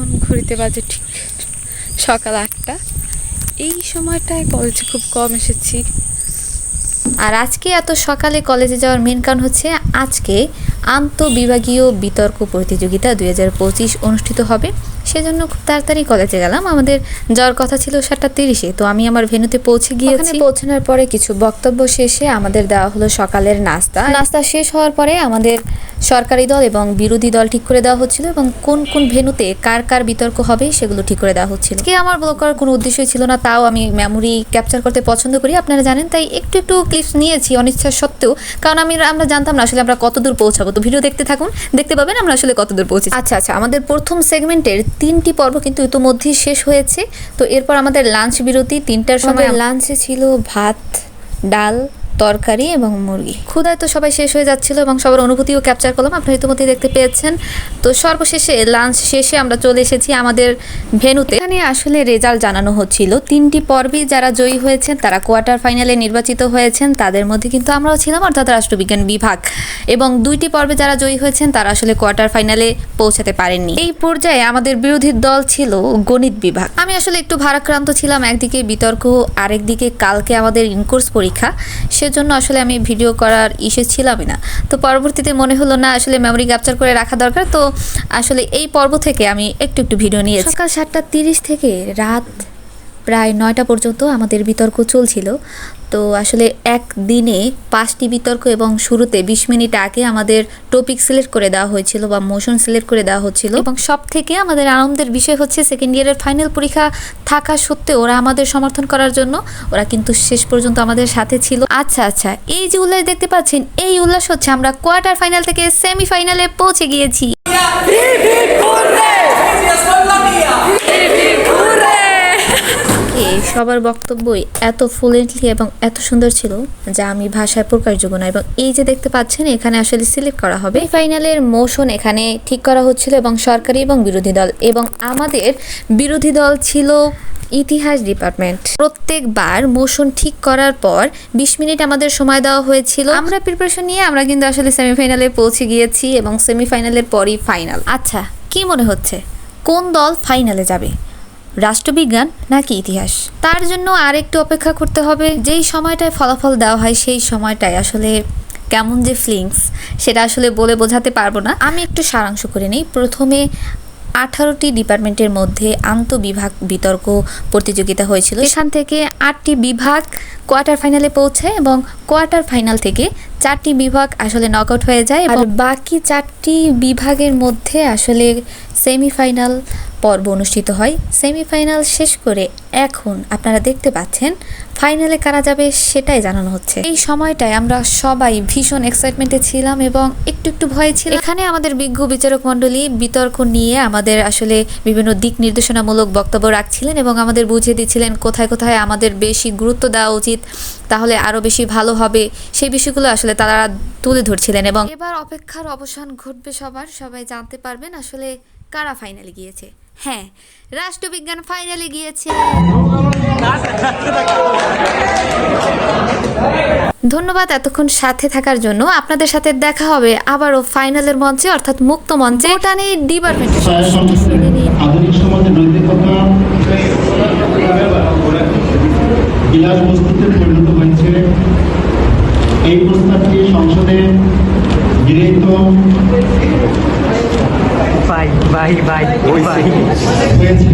এখন ঘড়িতে বাজে ঠিক সকাল আটটা। এই সময়টায় কলেজে খুব কম এসেছি। আর আজকে এত সকালে কলেজে যাওয়ার মেন কারণ হচ্ছে আজকে আন্তঃবিভাগীয় বিতর্ক প্রতিযোগিতা দুই হাজার পঁচিশ অনুষ্ঠিত হবে। সেজন্য খুব তাড়াতাড়ি কলেজে গেলাম। আমাদের যাওয়ার কথা ছিল সাতটা তিরিশে। তো আমি আমার ভেনুতে পৌঁছে গিয়েছি। পৌঁছানোর পরে কিছু বক্তব্য শেষে আমাদের দেওয়া হলো সকালের নাস্তা। নাস্তা শেষ হওয়ার পরে আমাদের সরকারি দল এবং বিরোধী দল ঠিক করে দেওয়া হচ্ছিল এবং কোন কোন ভেনুতে কার কার বিতর্ক হবে সেগুলো ঠিক করে দেওয়া হচ্ছিল। কে আমার ব্লগ করার কোনো উদ্দেশ্যই ছিল না তাও আমি মেমোরি ক্যাপচার করতে পছন্দ করি। আপনারা জানেন তাই একটু একটু ক্লিপস নিয়েছি অনিচ্ছা সত্ত্বেও কারণ আমি আমরা জানতাম না আসলে আমরা কতদূর পৌঁছাবো। তো ভিডিও দেখতে থাকুন দেখতে পাবেন আমরা আসলে কতদূর পৌঁছি আচ্ছা আচ্ছা আমাদের প্রথম সেগমেন্টের তিনটি পর্ব কিন্তু ইতোমধ্যেই শেষ হয়েছে। তো এরপর আমাদের লাঞ্চ বিরতি তিনটার সময় লাঞ্চে ছিল ভাত ডাল তরকারি এবং মুরগি। ক্ষুদায় তো সবাই শেষ হয়ে যাচ্ছিল এবং সবার অনুভূতিও ক্যাপচার করলাম। আপনারা ইতিমধ্যেই দেখতে পেয়েছেন। তো সর্বশেষে লাঞ্চ শেষে আমরা চলে এসেছি আমাদের ভেনুতে এখানে আসলে রেজাল্ট জানানো হচ্ছিল। তিনটি পর্বে যারা জয়ী হয়েছেন, তারা কোয়ার্টার ফাইনালে নির্বাচিত হয়েছেন। তাদের মধ্যে কিন্তু আমরাও ছিলাম, অর্থাৎ রাষ্ট্রবিজ্ঞান বিভাগ। এবং দুইটি পর্বে যারা জয়ী হয়েছেন, তারা আসলে কোয়ার্টার ফাইনালে পৌঁছাতে পারেননি। এই পর্যায়ে আমাদের বিরোধী দল ছিল গণিত বিভাগ। আমি আসলে একটু ভারাক্রান্ত ছিলাম। একদিকে বিতর্ক, আরেকদিকে কালকে আমাদের ইনকোর্স পরীক্ষা। সেজন্য আসলে আমি ভিডিও করার ইস্যু ছিলামই না। তো পরবর্তীতে মনে হলো, না, আসলে মেমোরি ক্যাপচার করে রাখা দরকার। তো আসলে এই পর্ব থেকে আমি একটু একটু ভিডিও নিয়েছি। সকাল সাতটা তিরিশ থেকে রাত প্রায় নয়টা পর্যন্ত আমাদের বিতর্ক চলছিল। তো আসলে এক দিনে পাঁচটি বিতর্ক এবং শুরুতে বিশ মিনিট আগে আমাদের টপিক সিলেক্ট করে দেওয়া হয়েছিল বা মোশন সিলেক্ট করে দেওয়া হচ্ছিল। এবং সব থেকে আমাদের আনন্দের বিষয় হচ্ছে সেকেন্ড ইয়ারের ফাইনাল পরীক্ষা থাকা সত্ত্বেও ওরা আমাদের সমর্থন করার জন্য ওরা কিন্তু শেষ পর্যন্ত আমাদের সাথে ছিল। আচ্ছা আচ্ছা এই যে উল্লাস দেখতে পাচ্ছেন, এই উল্লাস হচ্ছে আমরা কোয়ার্টার ফাইনাল থেকে সেমিফাইনালে পৌঁছে গিয়েছি। সবার বক্তব্যই এত ফ্লুয়েন্টলি এবং এত সুন্দর ছিল যা আমি ভাষায় প্রকাশযোগ্য না। এবং এই যে দেখতে পাচ্ছেন, এখানে আসলে সিলেক্ট করা হবে। ফাইনালের মোশন এখানে ঠিক করা হচ্ছিল এবং সরকারি এবং বিরোধী দল এবং আমাদের বিরোধী দল ছিল ইতিহাস ডিপার্টমেন্ট প্রত্যেকবার মোশন ঠিক করার পর বিশ মিনিট আমাদের সময় দেওয়া হয়েছিল। আমরা প্রিপারেশন নিয়ে আমরা কিন্তু আসলে সেমিফাইনালে পৌঁছে গিয়েছি এবং সেমিফাইনালের পরই ফাইনাল আচ্ছা কি মনে হচ্ছে? কোন দল ফাইনালে যাবে? রাষ্ট্রবিজ্ঞান নাকি ইতিহাস? তার জন্য আর একটু অপেক্ষা করতে হবে, যেই সময়টায় ফলাফল দেওয়া হয় সেই সময়টায় আসলে কেমন যে ফিলিংস সেটা আসলে বলে বোঝাতে পারব না। আমি একটু সারাংশ করে নিই। প্রথমে আঠারোটি ডিপার্টমেন্টের মধ্যে আন্তঃবিভাগ বিতর্ক প্রতিযোগিতা হয়েছিল। সেখান থেকে আটটি বিভাগ কোয়ার্টার ফাইনালে পৌঁছায় এবং কোয়ার্টার ফাইনাল থেকে চারটি বিভাগ আসলে নকআউট হয়ে যায় আর বাকি চারটি বিভাগের মধ্যে আসলে সেমিফাইনাল পর্ব অনুষ্ঠিত হয়। সেমিফাইনাল শেষ করে এখন আপনারা দেখতে পাচ্ছেন ফাইনালে কারা যাবে সেটাই জানানো হচ্ছে। এই সময়টায় আমরা সবাই ভীষণ এক্সাইটমেন্টে ছিলাম এবং একটু একটু ভয়ে ছিল এখানে আমাদের বিজ্ঞ বিচারক মণ্ডলী বিতর্ক নিয়ে আমাদের আসলে বিভিন্ন দিক নির্দেশনামূলক বক্তব্য রাখছিলেন এবং আমাদের বুঝিয়ে দিচ্ছিলেন কোথায় কোথায় আমাদের বেশি গুরুত্ব দেওয়া উচিত, তাহলে আরও বেশি ভালো হবে। সেই বিষয়গুলো আসলে তারা তুলে ধরছিলেন এবং এবার অপেক্ষার অবসান ঘটবে সবার। সবাই জানতে পারবেন আসলে কারা ফাইনালে গিয়েছে। হ্যাঁ রাষ্ট্রবিজ্ঞান ফাইনালে গিয়েছে। ধন্যবাদ এতক্ষণ সাথে থাকার জন্য। আপনাদের সাথে দেখা হবে আবারও ফাইনালের মঞ্চে, অর্থাৎ মুক্ত মঞ্চে। ভুটানি হয়েছে। এই প্রস্তাবটি সংসদে গৃহীত। ভাই ভাই ভাই হয়েছে